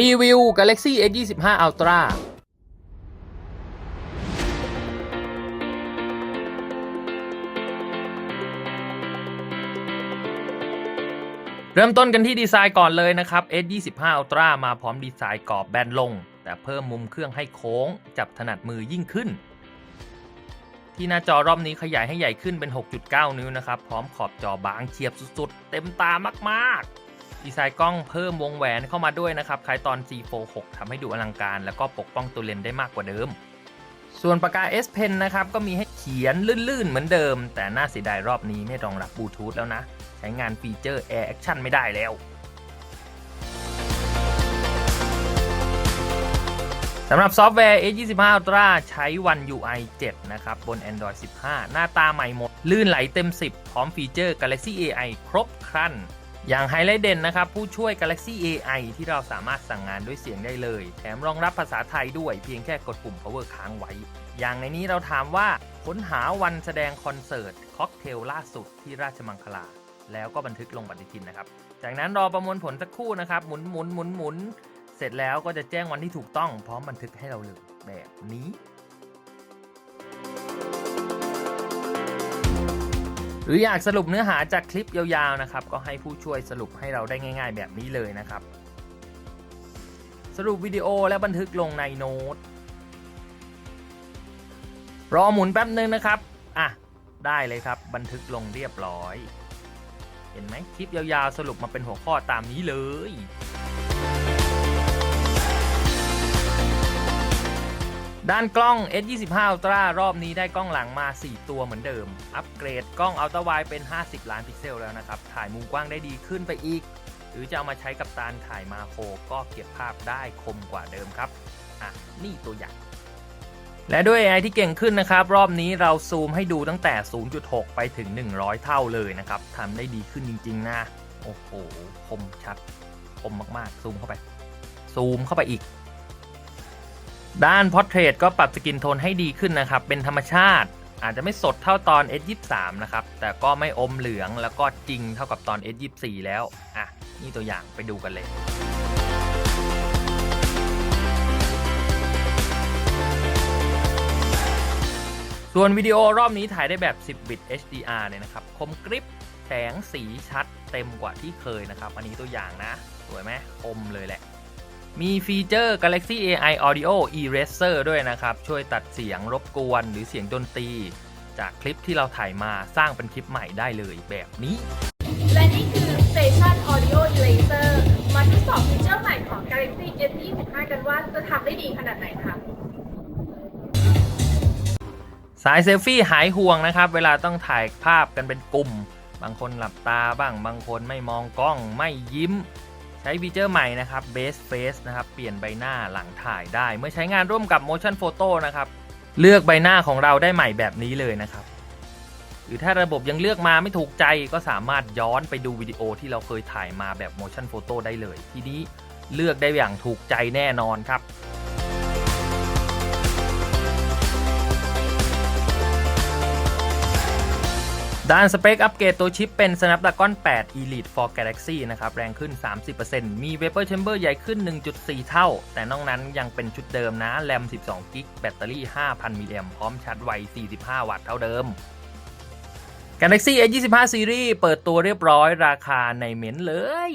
รีวิว Galaxy S 25 Ultra เริ่มต้นกันที่ดีไซน์ก่อนเลยนะครับ S 25 Ultra มาพร้อมดีไซน์กรอบแบนลง แต่เพิ่มมุมเครื่องให้โค้ง จับถนัดมือยิ่งขึ้น ที่หน้าจอรอบนี้ขยายให้ใหญ่ขึ้นเป็น 6.9 นิ้วนะครับ พร้อมขอบจอบางเฉียบสุดๆ เต็มตามากๆ ดีไซน์กล้องเพิ่มวงแหวนเข้ามาด้วยนะครับคล้ายตอน G4 6 ทำให้ดูอลังการ แล้วก็ปกป้องตัวเลนได้มากกว่าเดิม ส่วนปากกา S Pen นะครับ ก็มีให้เขียนลื่นๆ เหมือนเดิม แต่น่าเสียดายรอบนี้ไม่รองรับบลูทูธแล้วนะ ใช้งานฟีเจอร์ Air Action ไม่ได้แล้วสำหรับซอฟต์แวร์ A25 Ultra ใช้ One UI 7 นะครับ บน Android 15 หน้าตาใหม่หมด ลื่นไหลเต็ม 10 พร้อมฟีเจอร์ Galaxy AI ครบครัน อย่างไฮไลท์เด่นนะครับ ผู้ช่วย Galaxy AI ที่เราสามารถสั่งงานด้วยเสียงได้เลย แถมรองรับภาษาไทยด้วยเพียงแค่กดปุ่ม power ค้างไว้ อย่างในนี้เราถามว่าค้นหาวันแสดงคอนเสิร์ตค็อกเทลล่าสุดที่ราชมังคลา แล้วก็บันทึกลงปฏิทินนะครับ จากนั้นรอประมวลผลสักครู่นะครับ หมุนหมุนหมุนหมุนเสร็จแล้วก็จะแจ้งวันที่ถูกต้องพร้อมบันทึกให้เราเลยแบบนี้ หรืออยากสรุปเนื้อหาจากคลิปยาวๆนะครับ ก็ให้ผู้ช่วยสรุปให้เราได้ง่าย ๆ แบบนี้เลยนะครับ สรุปวิดีโอและบันทึกลงในโน้ตรอหมุนแป๊บนึงนะครับอะได้เลยครับ บันทึกลงเรียบร้อย เห็นไหมคลิปยาวๆสรุปมาเป็นหัวข้อตามนี้เลย ด้านกล้อง S25 Ultra รอบนี้ได้กล้องหลังมา 4 ตัวเหมือนเดิม อัปเกรดกล้อง Ultra Wide เป็น 50 ล้านพิกเซลแล้วนะครับ ถ่ายมุมกว้างได้ดีขึ้นไปอีก หรือจะเอามาใช้กับตานถ่ายมาโครก็เก็บภาพได้คมกว่าเดิมครับ อะ นี่ตัวอย่าง และด้วย AI ที่เก่งขึ้นนะครับ รอบนี้เราซูมให้ดูตั้งแต่ 0.6 ไปถึง 100 เท่าเลยนะครับทำได้ดีขึ้นจริง ๆ นะ โอ้โห คมชัด คมมากๆ ซูมเข้าไป ซูมเข้าไปอีก ด้าน Portrait ก็ปรับสกินโทนให้ดีขึ้นนะครับ เป็นธรรมชาติ อาจจะไม่สดเท่าตอน S23 นะครับ แต่ก็ไม่อมเหลืองแล้วก็จริงเท่ากับตอน S24 แล้ว อะ นี่ตัวอย่างไปดูกันเลยส่วนวิดีโอรอบนี้ถ่ายได้แบบ 10 บิต HDR เลยนะครับ คมกริบ แสงสีชัดเต็มกว่าที่เคยนะครับ อันนี้ตัวอย่างนะ สวยไหมคมเลยแหละ มีฟีเจอร์ Galaxy AI Audio Eraser ด้วยนะครับ ช่วยตัดเสียงรบกวน หรือเสียงดนตรี จากคลิปที่เราถ่ายมาสร้างเป็นคลิปใหม่ได้เลยแบบนี้ และนี่คือ Station Audio Eraser มาทดสอบฟีเจอร์ใหม่ของ Galaxy S25 กันว่าจะทำได้ดีขนาดไหนคะสายเซลฟี่หายห่วงนะครับ เวลาต้องถ่ายภาพกันเป็นกลุ่ม บางคนหลับตาบ้าง บางคนไม่มองกล้องไม่ยิ้มใช้ฟีเจอร์ใหม่นะครับ Base Face นะครับ เปลี่ยนใบหน้าหลังถ่ายได้ เมื่อใช้งานร่วมกับ Motion Photo นะครับ เลือกใบหน้าของเราได้ใหม่แบบนี้เลยนะครับ หรือถ้าระบบยังเลือกมาไม่ถูกใจก็สามารถย้อนไปดูวิดีโอที่เราเคยถ่ายมาแบบ Motion Photo ได้เลย ทีนี้เลือกได้อย่างถูกใจแน่นอนครับ ด้านสเปคอัปเกรดตัวชิปเป็น Snapdragon 8 Elite for Galaxy นะครับ แรงขึ้น 30%มี Vapor Chamber ใหญ่ขึ้น 1.4 เท่า แต่นอกนั้นยังเป็นชุดเดิมนะ แรม 12กิกแบตเตอรี่ 5,000 มิลลิแอมพร้อมชาร์จไว 45 วัตต์เท่าเดิม Galaxy S25 Series เปิดตัวเรียบร้อยราคาในเม้นเลย